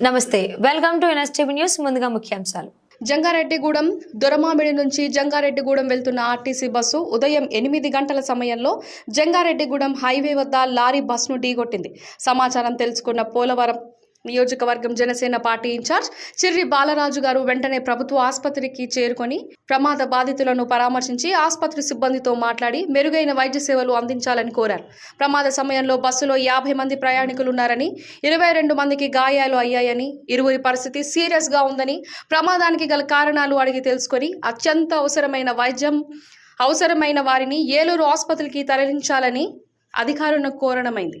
నమస్తే welcome to NSTV news ముందుగా ముఖ్యాంశాలు. జంగారెడ్డిగూడెం దొరమామిడి నుంచి జంగారెడ్డిగూడెం వెళ్తున్న ఆర్టీసీ బస్సు ఉదయం ఎనిమిది గంటల సమయంలో జంగారెడ్డిగూడెం హైవే వద్ద లారీ బస్సును ఢీగొట్టింది సమాచారం తెలుసుకున్న పోలవరం నియోజకవర్గం Janasena party in charge Chirri Balaraju గారు వెంటనే ప్రభుత్వ ఆసుపత్రికి చేరుకొని ప్రమాద బాధితులను పరామర్శించి ఆసుపత్రి సిబ్బందితో మాట్లాడి మెరుగైన వైద్య సేవలు అందించాలని కోరారు. ప్రమాద సమయంలో బస్సులో యాభై మంది ప్రయాణికులున్నారని ఇరవై రెండు మందికి గాయాలు అయ్యాయని ఇరువురి పరిస్థితి సీరియస్గా ఉందని ప్రమాదానికి గల కారణాలు అడిగి తెలుసుకొని అత్యంత అవసరమైన వైద్యం అవసరమైన వారిని ఏలూరు ఆసుపత్రికి తరలించాలని అధికారులను కోరడమైంది.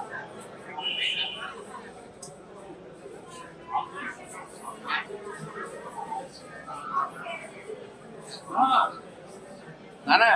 ஆனா